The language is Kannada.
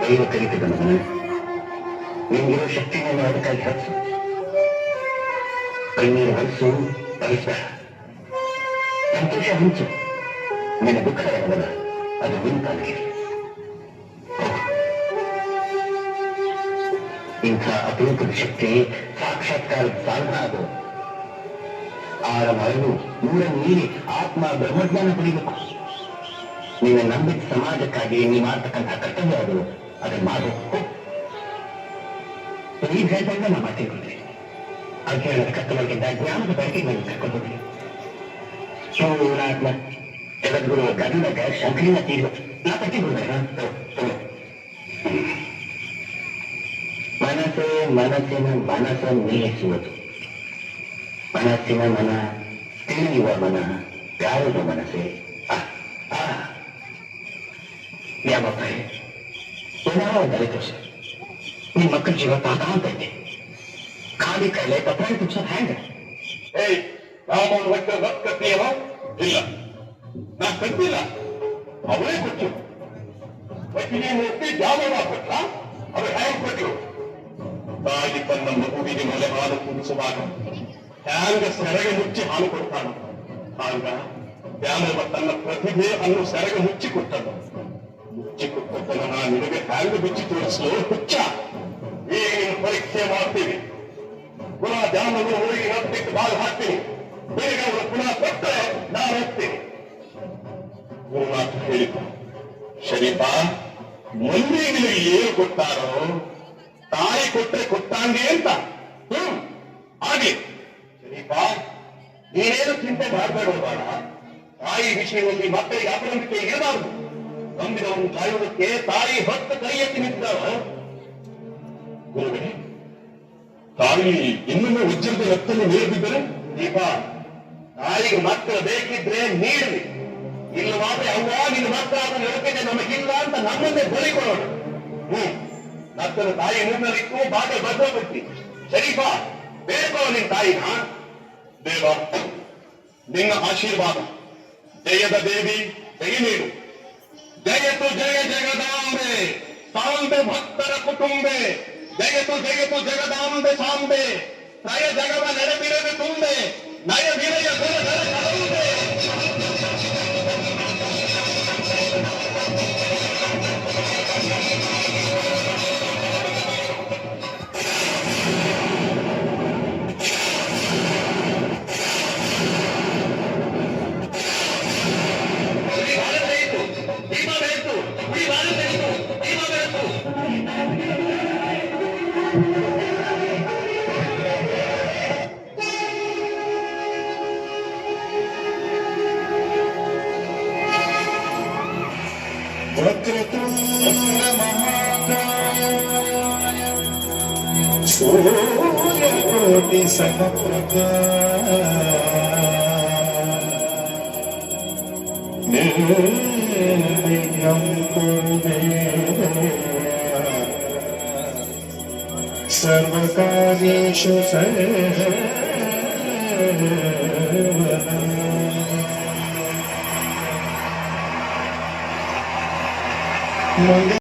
ದೈವ ಕಲಿತದ ಮಗನ ನಿಮಗಿರೋ ಶಕ್ತಿಯನ್ನು ಅದಕ್ಕಾಗಿ ಹರಿಸು ಕಣ್ಣೀರು ಹರಿಸು ಬಯಸ ಸಂತೋಷ ಹಂಚು ನಿನ್ನ ದುಃಖ ಇರುವಲ್ಲ ಅದು ನಿನ್ನ ಪಾಲಿಗೆ ಇಂಥ ಅಪರೂಪದ ಶಕ್ತಿ ಸಾಕ್ಷಾತ್ಕಾರ ಸಾಧನ ಅದು ಆರ ಮರಳು ನೂರ ಮೀರಿ ಆತ್ಮ ಬ್ರಹ್ಮಜ್ಞಾನ ಪಡಿಬೇಕು ನಿನ್ನ ನಂಬಿದ ಸಮಾಜಕ್ಕಾಗಿ ನೀ ಮಾಡ್ತಕ್ಕಂಥ ಕರ್ತವ್ಯ ಅದು. ಅದನ್ನ ಮಾಡು ಈಗ ಹೇಳ್ದಂಗ ನಾ ಮಾಡ್ತಿರ್ತೀನಿ ಅಜ್ಞಾನದ ಕರ್ತವ್ಯಕ್ಕಿಂತ ಜ್ಞಾನದ ಬಳಕೆ ನಾನು ಕರ್ಕೊಂಡು ಶಿವನಾತ್ಮ ಜಗದ್ಗುರು ಗಂಧಗ ಶಂಕರಿನ ತೀರ್ವ ನಾ ತಟ್ಟಿ ಬಿಡ್ಬೇಡ ಮನಸ್ಸೇ ಮನಸ್ಸಿನ ಮನಸ್ಸ ಮೇಲಿಸುವುದು ಮನಸ್ಸಿನ ಮನ ತಿಳಿಯುವ ಮನ ಯಾವುದು ಮನಸ್ಸೇ ಆ, ಆ. ಯಾವಪ್ಪ ಏನಾರೋ ಒಂದು ಅರಿತು ಸರ್ ನಿಮ್ಮ ಮಕ್ಕಳ ಜೀವ ತಾತ ಅಂತ ಐತೆ ಖಾಲಿ ಕೈಲೆ ಪತ್ರ ತುಚ್ಚೋದು ಹ್ಯಾಂಗ ಏಯ್ ರಾಮನ ಒಟ್ಟು ರೊಕ್ಕ ಕಟ್ಟಿಯವ ಇಲ್ಲ ನಾ ಕಟ್ಟಿಲ್ಲ ಅವರೇ ಕೊಟ್ಟು ವಕೀಲಿ ಮೂರ್ತಿ ಜಾಮೀನು ಕೊಟ್ಟ ಅವ್ರು ಹ್ಯಾಂಗ್ ಕೊಟ್ಟರು ತಾಯಿ ತನ್ನ ಮಗುವಿಗೆ ಮಲೆ ಹಾಲು ಕುಡಿಸುವಾಗ ಹ್ಯಾಂಗ ಸೆರಗೆ ಮುಚ್ಚಿ ಹಾಲು ಕೊಡ್ತಾನ ಆಗ ದ್ಯಾಮವ್ವ ತನ್ನ ಪ್ರತಿಭೆ ಅನ್ನು ಸೆರಗೆ ಮುಚ್ಚಿ ಕೊಟ್ಟದ ಮುಚ್ಚಿ ಕೊಟ್ಟದ್ದನ್ನು ನಾನು ನಿನಗೆ ಹ್ಯಾಂಗ ಬಿಚ್ಚಿ ತೋರಿಸಲು? ಹುಚ್ಚ! ಈಗ ಪರೀಕ್ಷೆ ಮಾಡ್ತೀವಿ. ಪುನಃ ಧ್ಯಾನವನ್ನು ಹೋಗಿ ರಕ್ತಕ್ಕೆ ಬಾಳ್ ಹಾಕ್ತೀನಿ. ಬೇಗ ಅವರು ಪುನಃ ಕೊಟ್ಟರೆ ನಾನು ಹೋಗ್ತೀನಿ. ಗುರುನಾಥ ಹೇಳಿದ. ಶರೀಫ ಮೊನ್ನೆ ಏನು ಕೊಟ್ಟಾರೋ ತಾಯಿ ಕೊಟ್ಟರೆ ಕೊಟ್ಟಂಗೆ ಅಂತ. ಹ್ಮ್. ಹಾಗೆ. ಶರೀಫ, ನೀನೇನು ಚಿಂತೆ ಮಾಡಬೇಡ ಬಾಳ ತಾಯಿ ವಿಷಯದಲ್ಲಿ ಮಕ್ಕಳಿಗೆ ಅಪನಂಬಿಕೆ ಇರಬಾರದು. ನಂಬಿದವನು ಕಾಯುವುದಕ್ಕೆ ತಾಯಿ ಹೊತ್ತು ಕೈ ಎತ್ತಿ ನಿಂತಿದ್ದಾವ ಗುರುವೇ, ತಾಯಿ ಇನ್ನೊಮ್ಮೆ ಉಜ್ಜರದ ರಕ್ತವನ್ನು ನೀಡದಿದ್ದರೆ? ದೀಪ, ತಾಯಿಗೆ ಮಕ್ಕಳು ಬೇಕಿದ್ರೆ ನೀಡಲಿ. ಇಲ್ಲವಾದ್ರೆ ಅವ್ವ ನಿನ್ನ ಮಕ್ಕಳ ನಡಕಿದೆ ನಮಗಿಲ್ಲ ಅಂತ ನಮ್ಮನ್ನೇ ಬಲಿ ಕೊಡೋಣ ಹ್ಮ್. ನತ್ತನ ತಾಯಿ ಮುನ್ನಲಿಕ್ಕೂ ಬಾಟ ಬದ್ಧಪಟ್ಟಿ ಶರೀಫ ಬೇಡ್ಕೋ ನಿನ್ನ ತಾಯಿನ ದೇವ ನಿನ್ನ ಆಶೀರ್ವಾದ ಜಯದ ದೇವಿ ಜಯ ನೀಡು ಜಯತು ಜಯ ಜಗದಾಂಬೆ ಸಾಂಬೆ ಭಕ್ತರ ಕುಟುಂಬೆ ಜಯತು ಜಯತು ಜಗದಾಂಬೆ ಸಾಂಬೆ ತ್ರಯ ಜಗವ ನೆರಪಿರದೆ ತುಂಬೆ ನಯ ವಿನಯ सूर्यकोटि समप्रभा निर्विघ्नं कुरु मे सर्वकार्येषु सर्वदा मंगल